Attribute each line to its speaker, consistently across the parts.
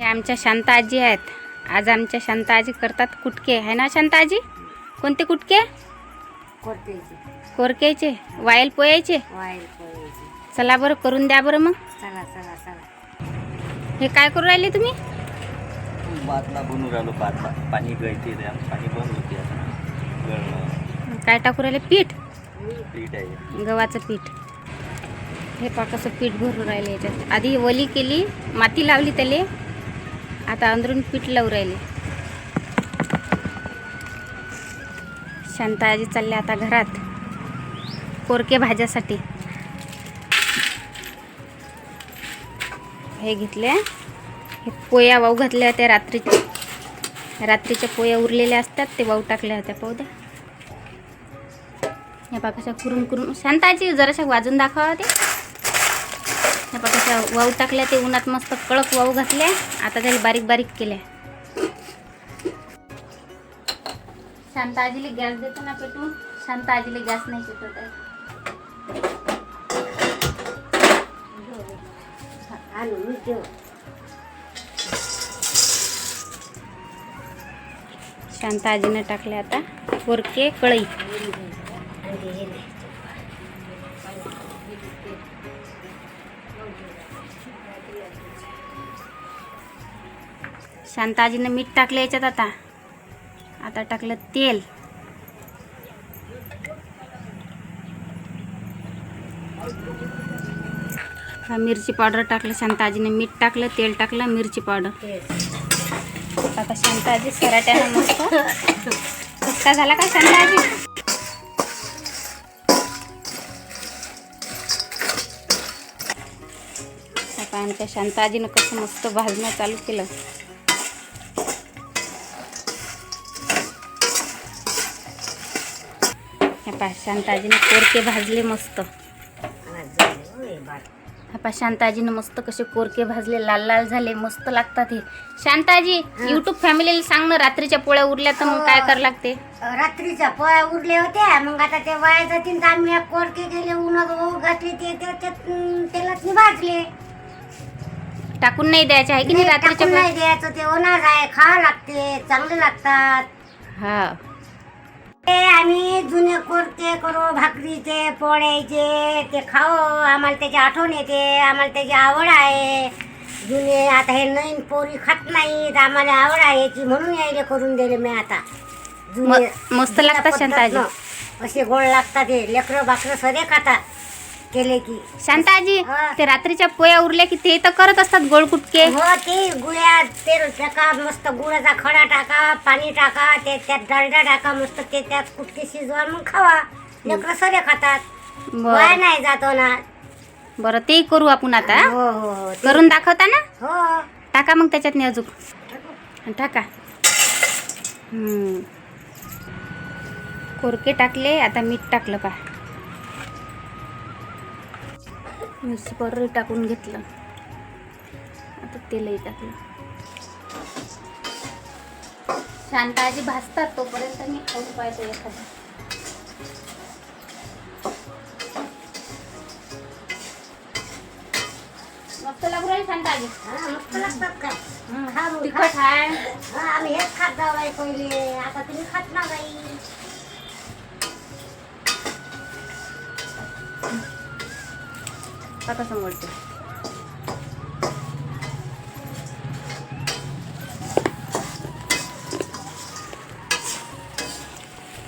Speaker 1: हे आमच्या शांता आजी आहेत. आज आमच्या शांता आजी करतात कुटके. आहे ना शांता आजी कोणते कुटके? कोरक्याचे वायल पोयाचे
Speaker 2: वाईल पोळ्याची
Speaker 1: चला बरं करून द्या बरं मग.
Speaker 2: चला चला चला.
Speaker 1: हे काय करू राहिले तुम्ही?
Speaker 3: बादला बनवून राहिलो बादला. पाणी गळते त्या पाणी बंद होते आता. गळणं
Speaker 1: काय टाकू राहिले? पीठ?
Speaker 3: पीठ आहे.
Speaker 1: गव्हाचं पीठ. हे पाकाचं पीठ भरून राहिले याच्यात. आधी वली केली माती लावली त्याले. आता अंदरून पीठ लावू राहिले. शांता आजी चालले आता घरात. कोरके भाज्यासाठी. हे घेतले. हे पोया वाऊ घातल्या होत्या रात्रीच्या. रात्रीच्या पोया उरलेल्या असतात ते वाऊ टाकल्या होत्या. पाहू द्या. या बाकाशा कुरून कुरून. शांताजी जराशा वाजून दाखवा ते बघा पाकाशा वाऊ टाकल्या ते उन्हात मस्त कडक वाऊ घातल्या. आता त्याला बारीक बारीक केल्या. शांता आजीला गॅस देतो ना पेटून. शांता आजीले गॅस नाही पेटवत आहे
Speaker 2: शांत देऊ
Speaker 1: शांता आजीने टाकले आता कोरके कळई. शांता आजीनं मीठ टाकलं याच्यात आता. आता टाकलं तेल. हा मिरची पावडर टाकलं शांता आजीने मीठ टाकलं तेल टाकलं मिरची पावडर. आता शांता आजी सराट्यानं मस्त. झाला का शांता आजी आता आमच्या शांता आजीनं कसं मस्त भाजणं चालू केलं. हे पहा शांता आजीने कोरके भाजले मस्त. हा पहा शांताजीनं मस्त कसे कोरके भाजले लाल लाल झाले मस्त लागतात हे. शांताजी युट्यूब फॅमिलीला सांग ना रात्रीच्या पोळ्या उरल्या तर मग काय करावं लागते?
Speaker 2: रात्रीच्या पोळ्या उरल्या होत्या मग आता ते वाया जातील तर आम्ही कोरके गेले उन्हात घातले ते त्याच्यात तेलात भाजले.
Speaker 1: टाकून नाही द्यायचे आहे की नाही
Speaker 2: नाही,
Speaker 1: रात्रीच्या
Speaker 2: टाकून नाही द्यायचं ते उन्हात आहे खावं लागते चांगले लागतात.
Speaker 1: हा.
Speaker 2: ते आम्ही जुने कोरते करू भाकरीचे पोळ्याचे ते खाओ आम्हाला त्याची आठवण येते आम्हाला त्याची आवड आहे. जुने आता हे नवीन पोरी खात नाहीत आम्हाला आवड आहे याची म्हणून यायले करून दिले मी आता. जुने-
Speaker 1: म- मस्त लागतात शांताजी.
Speaker 2: असे गोड लागतात हे लेकरं बाकरं सगळे खातात. केले की.
Speaker 1: शांताजी
Speaker 2: हा.
Speaker 1: ते रात्रीच्या पोळ्या उरल्या की ते तर करत असतात गोड कुटके.
Speaker 2: हो ते गुळ्यात तेल टाका मस्त गुळाचा खडा टाका पाणी टाका ते त्यात डालडा टाका मस्त ते त्यात कुटके शिजवा मग खावा. लेकरं सरे खातात. वाया
Speaker 1: बरं
Speaker 2: नाही जातो ना.
Speaker 1: बरं ते करू आपण आता
Speaker 2: हो? हो हो ते-
Speaker 1: करून दाखवता ना?
Speaker 2: हो.
Speaker 1: टाका मग त्याच्यात नाही अजून टाका. हम्म. कोरके टाकले आता मीठ टाकलं पा मिरची पावडर टाकून घेतलं. आता तेलही टाकलं. शांताजी भाजतात तोपर्यंत मी खाऊन पाहतो एखादं. मस्त लागू राहील शांताजी
Speaker 2: हा, मस्त लागतात का? खा मग, खा.
Speaker 1: तिखट आहे
Speaker 2: हा, आम्ही हेच खात जाऊ पहिले. आता तुम्ही खात ना बाई.
Speaker 1: आता समोरते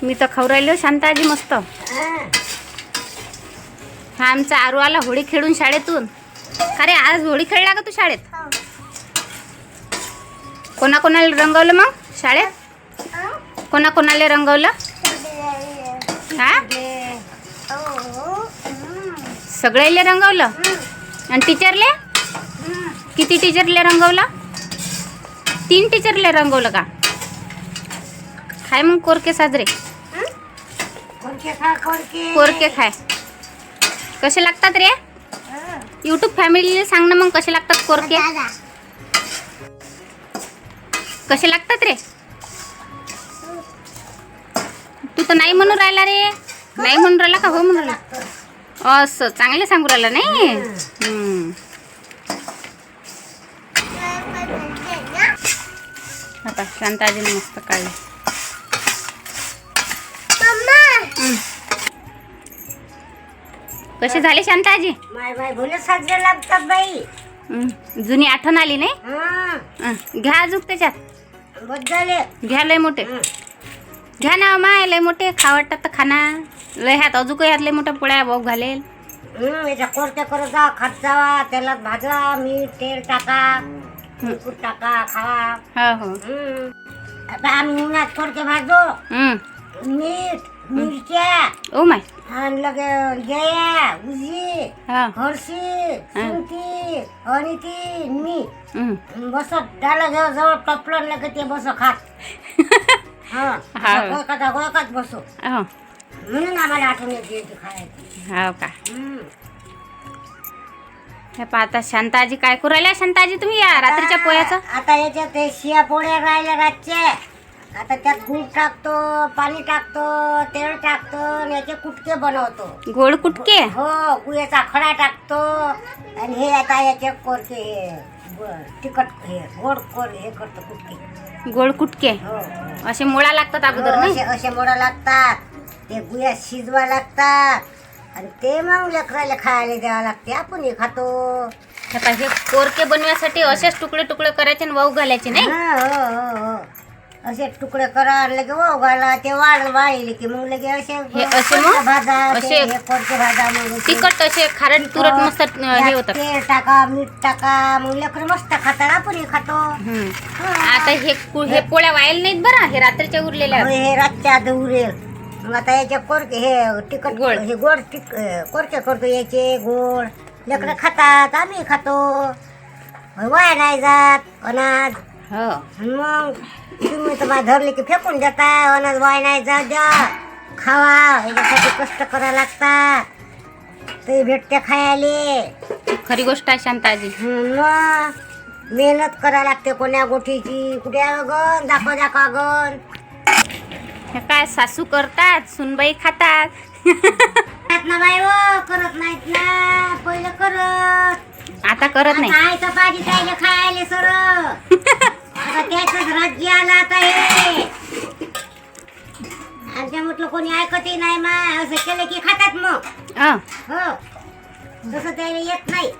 Speaker 1: मी तर खाऊ राहिलो शांताजी मस्त.
Speaker 2: हा.
Speaker 1: हा आमचा आरू आला होळी खेळून शाळेतून. अरे आज होळी खेळला का तू शाळेत? कोणाकोणाला रंगवलं मग शाळेत? कोणाकोणाला रंगवलं? हा? सगळ्याले रंगवलं? आणि टीचरले? किती टीचरले रंगवलं? तीन टीचरले रंगवलं का? खाय मग कोरके साजरे. कोरके खाय. कसे लागतात रे? युट्यूब फॅमिलीला सांग ना मग कसे लागतात कोरके. कसे लागतात रे? तू तर नाही म्हणून राहिला रे. नाही म्हणून राहिला का? हो म्हणून राहिला. असं चांगलं सांगू राहिलं नाही हम्म. आता शांताजीने मस्त काढले. कसे झाले शांताजी. जुनी आठवण आली नाही. घ्या अजून त्याच्यात घ्या लय मोठे. घ्या ना माय लय मोठे खा वाटतात तर खाना. लय ह्यात अजून ह्यात लय मोठ्या पोळ्या भाऊ घालेल.
Speaker 2: हं, याच्या कोरते करत जा खात जावा तेलात भाजा मीठ तेल टाका तिखट टाका खावा.
Speaker 1: हो हो.
Speaker 2: आता आम्ही उन्हात कोरते भाजो. मीठ मिरच्या
Speaker 1: ओ माय.
Speaker 2: आणि लगे जया उजी
Speaker 1: हा.
Speaker 2: हरशी सुंठी आणि ती मी
Speaker 1: हं.
Speaker 2: बस त्याला जवळ जवळ टपलं लगे ते बस खात. हा.
Speaker 1: हा.
Speaker 2: गोयकाचा गोयकाच बसो.
Speaker 1: हो.
Speaker 2: म्हणून आम्हाला आठवण येते ती खायची
Speaker 1: हो का?
Speaker 2: हं.
Speaker 1: हे पहा आता शांताजी काय करू राहिल्या? शांताजी तुम्ही या रात्रीच्या पोळ्याचं
Speaker 2: आता याच्यात ते शिया पोळ्या राहिल्या रातचे आता त्यात गूळ टाकतो पाणी टाकतो तेल टाकतो आणि याचे कुटके बनवतो.
Speaker 1: गोड कुटके?
Speaker 2: हो गुळ्याचा खडा टाकतो आणि हे आता याचे कोरते हे ग- तिखट हे गोड कोर हे करतो कुटके.
Speaker 1: गोड कुटके.
Speaker 2: हो.
Speaker 1: असे मुळा लागतात अगोदर
Speaker 2: हो,
Speaker 1: नाही?
Speaker 2: असे असे मोडा लागतात. ते गुया शिजवा लागतात. आणि ते मग लेकराला खायला द्यावं लागते. आपण हे खातो.
Speaker 1: हे पहा, हे कोरके बनवण्यासाठी असेच तुकडे तुकडे करायचे आणि वाऊ घालायचे नाही?
Speaker 2: हा, हो हो हो. असे तुकडे करा लगे वाव घाला ते वाढ वाळले की मग लगे असे
Speaker 1: हे असे मग?
Speaker 2: भाजा ते
Speaker 1: असे
Speaker 2: हे कोरके भाजा मग ते-
Speaker 1: तिखट असे खारट तुरट
Speaker 2: हो,
Speaker 1: मस्त अं, हे
Speaker 2: त्यात
Speaker 1: होतात.
Speaker 2: तेल टाका मीठ टाका मग लेकर मस्त खातात आपण खातो.
Speaker 1: हा. आता हे कु- हे पोळ्या वायल नाहीत बरं हे रात्रीच्या उरलेल्या.
Speaker 2: हो, हे रातच्या उरेल. मग आता याचे कोरके हे तिखट
Speaker 1: गोड.
Speaker 2: हे गोड तिक कोरके करतो याचे गोड. लेकर खातात आम्ही खातो. वाया नाही जात अनाज.
Speaker 1: हो.
Speaker 2: मग तुम्ही तर बा धरले की फेकून देता अनाज वाया नाही जाऊ द्या. खावा याच्यासाठी कष्ट करावं लागतात ते भेटते खायले.
Speaker 1: खरी गोष्ट आहे शांताजी.
Speaker 2: मग मेहनत करा लागते कोण्या गोठीची. कुठे गण दाखव दाखवा गण
Speaker 1: हे काय सासू करतात सुनबाई खातात.
Speaker 2: खात ना बाई हो करत नाहीत ना. पहिलं करत.
Speaker 1: आता करत नाही.
Speaker 2: आता पाहिजे खायला सर आता त्याच राज्य आलं आता हे. आमच्या म्हटलं कोणी ऐकतही नाही मा असं केलं की खातात मग.
Speaker 1: हं.
Speaker 2: हो. तसं त्याला येत नाही.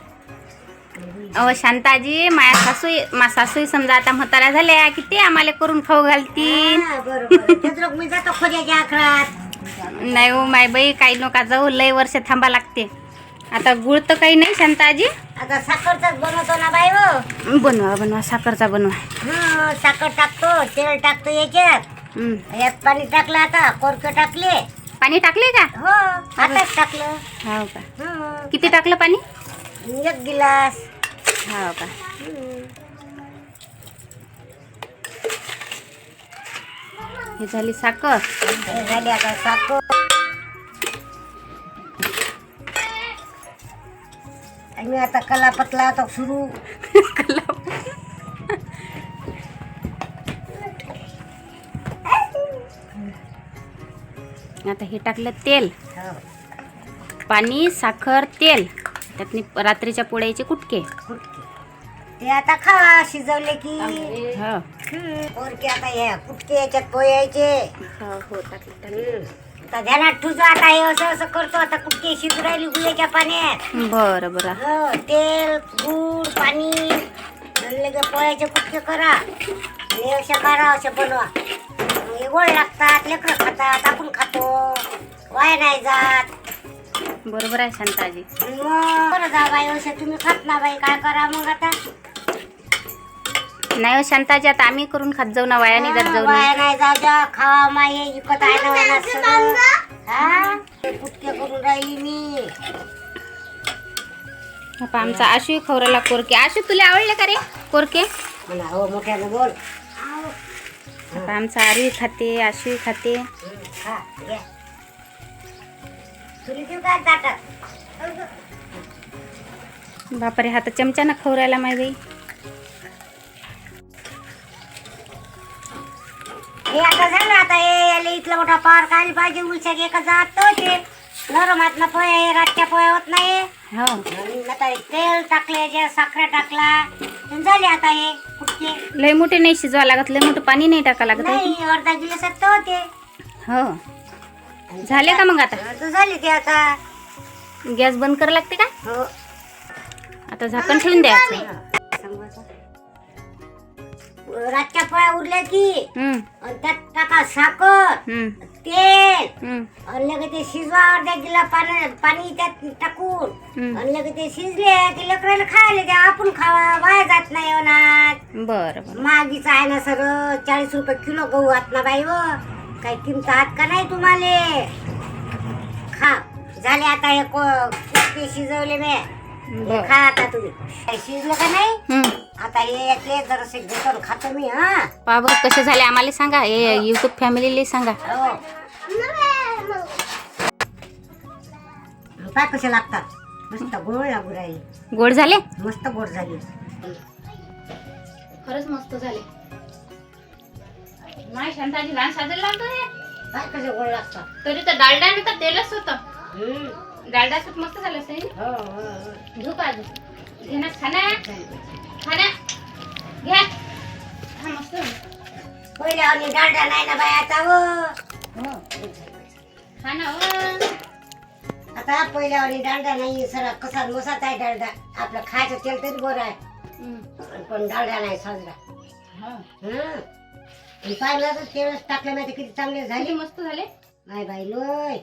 Speaker 1: अहो शांताजी माया सासू मा सासू समजा आता म्हाताऱ्या झाल्या की ते आम्हाला करून खाऊ घालतील?
Speaker 2: हा, बरोबर. त्यात मी जातो खोद्याच्या आखरात.
Speaker 1: नाही हो माय बाई काही नका जाऊ लय वर्ष थांबा लागते. आता गुळ तर काही नाही शांताजी?
Speaker 2: आता साखरचाच बनवतो ना बाई हो.
Speaker 1: बनवा बनवा साखरचा बनवा.
Speaker 2: हं, साखर टाकतो तेल टाकतो याच्यात.
Speaker 1: हं.
Speaker 2: यात पाणी टाकलं आता कोरकं टाकले.
Speaker 1: पाणी टाकले का?
Speaker 2: हो आताच टाकलं.
Speaker 1: हो का?
Speaker 2: हं,
Speaker 1: किती टाकलं पाणी?
Speaker 2: एक गिलास.
Speaker 1: हो का?
Speaker 2: हं.
Speaker 1: हे झाली साखर.
Speaker 2: हे झाली आता साखर. आणि आता कलापतला आता सुरू.
Speaker 1: आता हे टाकलं तेल. पाणी साखर तेल. त्यातनी रात्रीच्या पोळ्याचे कुटके.
Speaker 2: ते आता खावा शिजवले की.
Speaker 1: हो.
Speaker 2: आता हे कुटके याच्यात पोयायचे
Speaker 1: हो हो टाकले
Speaker 2: हं. आता ध्यानात ठुजो आता हे असं असं करतो आता कुटके शिजू राहिली गुळ्याच्या पाण्यात?
Speaker 1: बरं बरं.
Speaker 2: हो, तेल गुळ पाणी नंतर लगे पोळ्याचे कुटके करा. आणि असे मारा असे बनवा. मग हे गोड लागतात लेकरं खातात आपण खातो. वाया नाही जात.
Speaker 1: बरोबर आहे शांताजी.
Speaker 2: मग बरं जा बाई असे तुम्ही खात ना बाई काय करा मग आता?
Speaker 1: नाही हो शांताजी आता आम्ही करून खात जाऊ ना वाया नाही जात जाऊ ना.
Speaker 2: वाया नाही जाऊ द्या खावा माय हे विकत आहे ना वाया सगळं. हा? हे? कुटके करून राहिली मी.
Speaker 1: बापा आमचा आशू खवराला कोरके. आशू तुला आवडले का रे कोरके?
Speaker 2: म्हणा हो मोठ्यानं बोल.
Speaker 1: बापा आमचा आरवी खाते आशू खाते.
Speaker 2: हं, खा घ्या तुला देऊ काय ताटात?
Speaker 1: बापरे हा तर चमच्यानं खवरायला माय बाई.
Speaker 2: हे आता झालं आता हे याला इथला मोठा पार काय पाहिजे उलच्या एका जात तो ते नरम हात ना पोया हे रातच्या पोया होत नाही.
Speaker 1: हो.
Speaker 2: आणि आता हे तेल टाकले जे साखर टाकला. आणि झाले आता हे
Speaker 1: लय मोठे नाही शिजवा लागत लय मोठं पाणी नाही टाका लागत आहे
Speaker 2: नाही अर्धा गिलास तर होते?
Speaker 1: हो. झाले का मग आता?
Speaker 2: तर झाले ते आता.
Speaker 1: गॅस बंद करावं लागते का?
Speaker 2: हो.
Speaker 1: आता झाकण ठेवून द्यायचं.
Speaker 2: सांगायचं. रातच्या पोळ्या उरल्या की
Speaker 1: हम्म,
Speaker 2: त्यात टाका साखर
Speaker 1: हम्म,
Speaker 2: तेल
Speaker 1: हम्म,
Speaker 2: आणि लगे ते शिजवा अर्धा गिला पाणी पाणी त्यात टाकून
Speaker 1: हम्म.
Speaker 2: आणि लगे ते शिजले की लेकराला खायला द्या. आपण खावा बाहेर जात नाही होणार
Speaker 1: बरं बरं.
Speaker 2: मागीच आहे ना सर चाळीस रुपये किलो गहू आत ना बाई व काही किमत आत का नाही तुम्हाला? खा. झाले आता हे को- शिजवले मी हे खा आता तुम्ही. काही शिजलं का नाही?
Speaker 1: हम्म.
Speaker 2: आता हे यातले जरासे घेतो खातो मी हा.
Speaker 1: कसे झाले आम्हाला सांगा. हे युट्यूब फॅमिलीला सांगा.
Speaker 2: हो. काय कसे लागतात. मस्त गोड लागू राहिले
Speaker 1: गोड झाले?
Speaker 2: मस्त गोड झाली.
Speaker 1: खरंच मस्त झाले. नाही शांताजी लहान साजर लागतो हे
Speaker 2: काय कसे गोड लागतात.
Speaker 1: तरी तर डालडा आणि तर तेलच होतं.
Speaker 2: हम्म.
Speaker 1: डालडा सूप मस्त झालं असेल.
Speaker 2: हो हो हो.
Speaker 1: घेऊ का अजून. घे ना खाना. खाना. घ्या. हा मस्त.
Speaker 2: पहिले आणि डालडा नाही ना बाय आता व
Speaker 1: खा ना हो.
Speaker 2: आता पहिल्या आणि डालडा नाही सर कसा मसात आहे डालडा. आपलं खायचं तेल तरी बरं आहे. पण डालडा नाही साजरा.
Speaker 1: हा.
Speaker 2: हं. पाहिलं तर तेलच टाकलं नाही तर किती चांगले झाले.
Speaker 1: मस्त झाले.
Speaker 2: नाही बाई लोय.